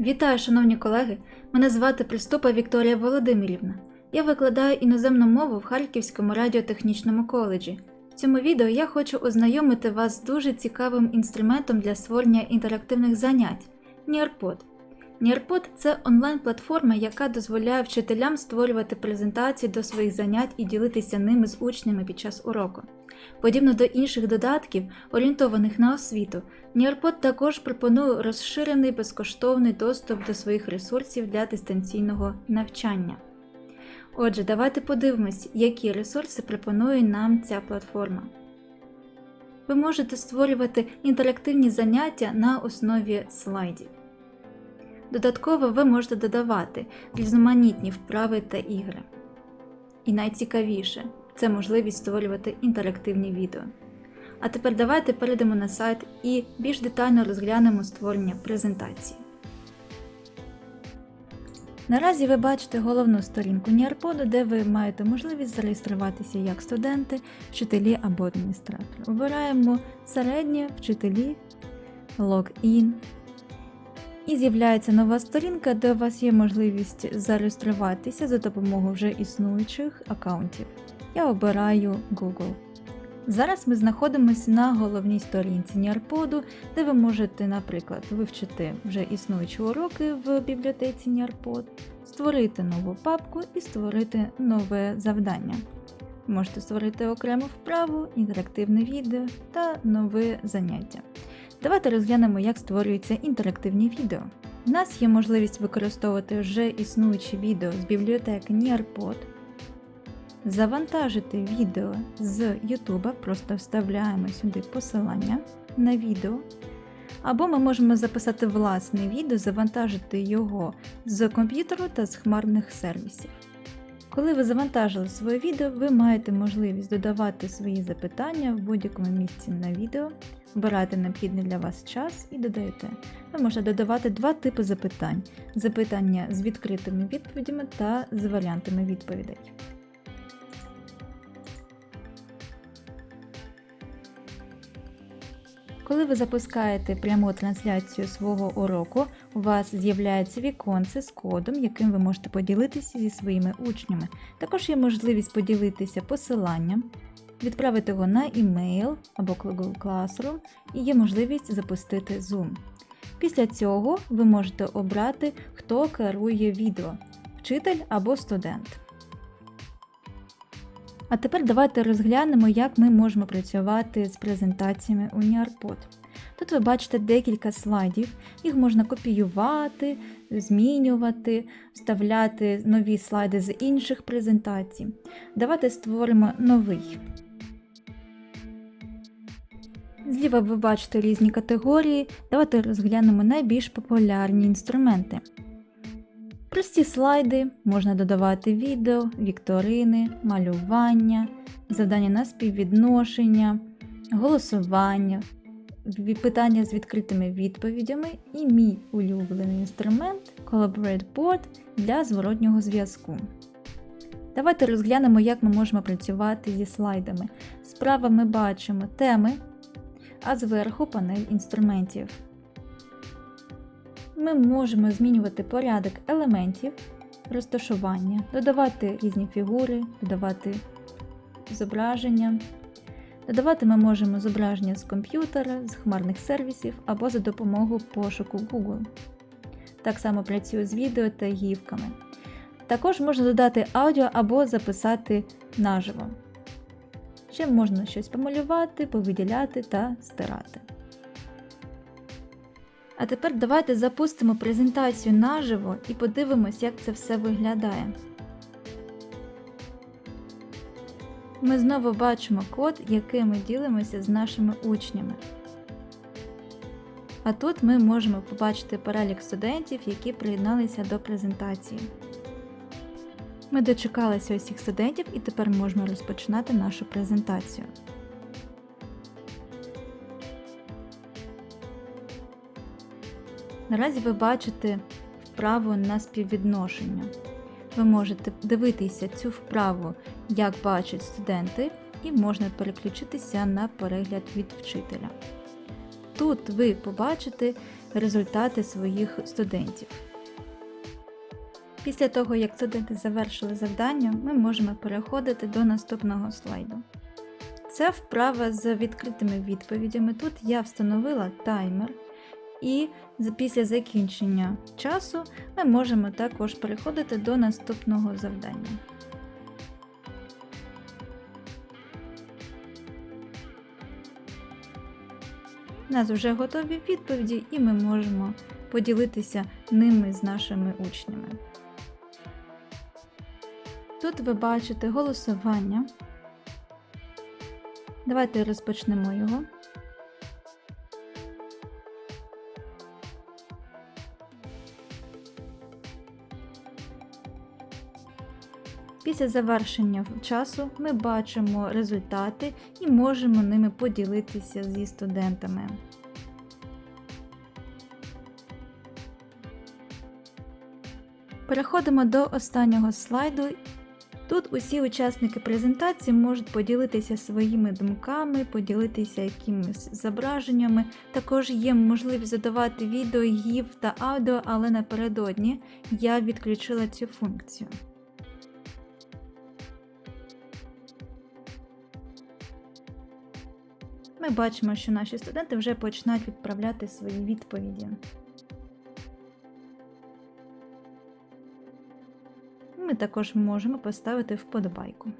Вітаю, шановні колеги! Мене звати Приступа Вікторія Володимирівна. Я викладаю іноземну мову в Харківському радіотехнічному коледжі. В цьому відео я хочу ознайомити вас з дуже цікавим інструментом для створення інтерактивних занять Nearpod. Nearpod – це онлайн-платформа, яка дозволяє вчителям створювати презентації до своїх занять і ділитися ними з учнями під час уроку. Подібно до інших додатків, орієнтованих на освіту, Nearpod також пропонує розширений безкоштовний доступ до своїх ресурсів для дистанційного навчання. Отже, давайте подивимось, які ресурси пропонує нам ця платформа. Ви можете створювати інтерактивні заняття на основі слайдів. Додатково ви можете додавати різноманітні вправи та ігри. І найцікавіше це можливість створювати інтерактивні відео. А тепер давайте перейдемо на сайт і більш детально розглянемо створення презентації. Наразі ви бачите головну сторінку Нірподу, де ви маєте можливість зареєструватися як студенти, вчителі або адміністратори. Обираємо середнє вчителі, логін. І з'являється нова сторінка, де у вас є можливість зареєструватися за допомогою вже існуючих аккаунтів. Я обираю Google. Зараз ми знаходимося на головній сторінці Нярподу, де ви можете, наприклад, вивчити вже існуючі уроки в бібліотеці Нярпод, створити нову папку і створити нове завдання. Можете створити окрему вправу, інтерактивне відео та нове заняття. Давайте розглянемо, як створюються інтерактивні відео. У нас є можливість використовувати вже існуючі відео з бібліотеки Nearpod, завантажити відео з YouTube, просто вставляємо сюди посилання на відео. Або ми можемо записати власне відео, завантажити його з комп'ютеру та з хмарних сервісів. Коли ви завантажили своє відео, ви маєте можливість додавати свої запитання в будь-якому місці на відео, обирати необхідний для вас час і додаєте. Ви можете додавати два типи запитань: запитання з відкритими відповідями та з варіантами відповідей. Коли ви запускаєте пряму трансляцію свого уроку, у вас з'являється віконце з кодом, яким ви можете поділитися зі своїми учнями. Також є можливість поділитися посиланням, відправити його на імейл або Google Classroom і є можливість запустити Zoom. Після цього ви можете обрати, хто керує відео вчитель або студент. А тепер давайте розглянемо, як ми можемо працювати з презентаціями у Nearpod. Тут ви бачите декілька слайдів, їх можна копіювати, змінювати, вставляти нові слайди з інших презентацій. Давайте створимо новий. Зліва ви бачите різні категорії. Давайте розглянемо найбільш популярні інструменти. Прості слайди, можна додавати відео, вікторини, малювання, завдання на співвідношення, голосування, питання з відкритими відповідями і мій улюблений інструмент Collaborate Board для зворотнього зв'язку. Давайте розглянемо, як ми можемо працювати зі слайдами. Справа ми бачимо теми, а зверху панель інструментів. Ми можемо змінювати порядок елементів, розташування, додавати різні фігури, додавати зображення. Додавати ми можемо зображення з комп'ютера, з хмарних сервісів або за допомогою пошуку Google. Так само працює з відео та гівками. Також можна додати аудіо або записати наживо. Ще можна щось помалювати, повиділяти та стирати. А тепер давайте запустимо презентацію наживо і подивимось, як це все виглядає. Ми знову бачимо код, який ми ділимося з нашими учнями. А тут ми можемо побачити перелік студентів, які приєдналися до презентації. Ми дочекалися усіх студентів і тепер можемо розпочинати нашу презентацію. Наразі ви бачите вправу на співвідношення. Ви можете дивитися цю вправу, як бачать студенти, і можна переключитися на перегляд від вчителя. Тут ви побачите результати своїх студентів. Після того, як студенти завершили завдання, ми можемо переходити до наступного слайду. Це вправа з відкритими відповідями. Тут я встановила таймер, і після закінчення часу ми можемо також переходити до наступного завдання. У нас вже готові відповіді, і ми можемо поділитися ними з нашими учнями. Тут ви бачите голосування. Давайте розпочнемо його. Після завершення часу ми бачимо результати і можемо ними поділитися зі студентами. Переходимо до останнього слайду. Тут усі учасники презентації можуть поділитися своїми думками, поділитися якимись зображеннями. Також є можливість задавати відео, гів та аудіо, але напередодні я відключила цю функцію. Ми бачимо, що наші студенти вже починають відправляти свої відповіді. Ми також можемо поставити вподобайку.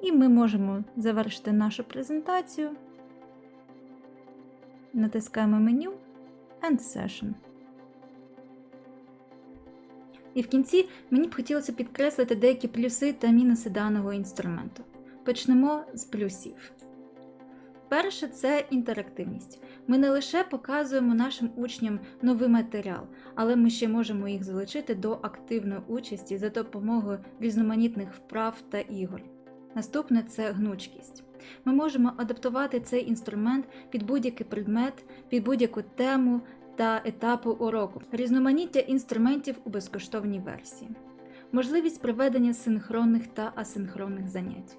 І ми можемо завершити нашу презентацію. Натискаємо меню End Session. І в кінці мені б хотілося підкреслити деякі плюси та мінуси даного інструменту. Почнемо з плюсів. Перше це інтерактивність. Ми не лише показуємо нашим учням новий матеріал, але ми ще можемо їх залучити до активної участі за допомогою різноманітних вправ та ігор. Наступне це гнучкість. Ми можемо адаптувати цей інструмент під будь-який предмет, під будь-яку тему та етапу уроку, різноманіття інструментів у безкоштовній версії, можливість проведення синхронних та асинхронних занять,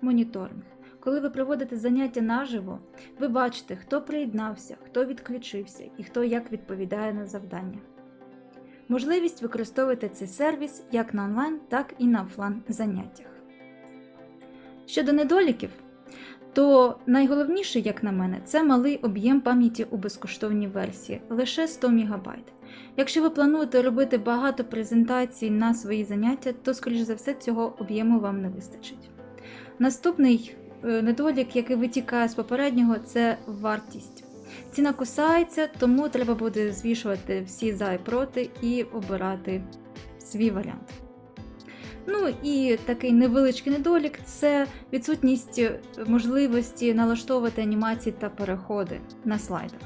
моніторинг. Коли ви проводите заняття наживо, ви бачите, хто приєднався, хто відключився і хто як відповідає на завдання. Можливість використовувати цей сервіс як на онлайн, так і на офлайн заняттях. Щодо недоліків, то найголовніше, як на мене, це малий об'єм пам'яті у безкоштовній версії лише 100 МБ. Якщо ви плануєте робити багато презентацій на свої заняття, то, скоріш за все, цього об'єму вам не вистачить. Наступний недолік, який витікає з попереднього, це вартість. Ціна кусається, тому треба буде звішувати всі за і проти і обирати свій варіант. Ну і такий невеличкий недолік це відсутність можливості налаштовувати анімації та переходи на слайдах.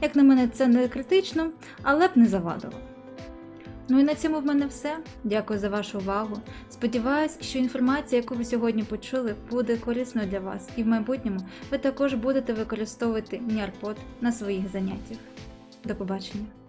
Як на мене, це не критично, але б не завадило. Ну і на цьому в мене все. Дякую за вашу увагу. Сподіваюсь, що інформація, яку ви сьогодні почули, буде корисною для вас, і в майбутньому ви також будете використовувати Нярпод на своїх заняттях. До побачення!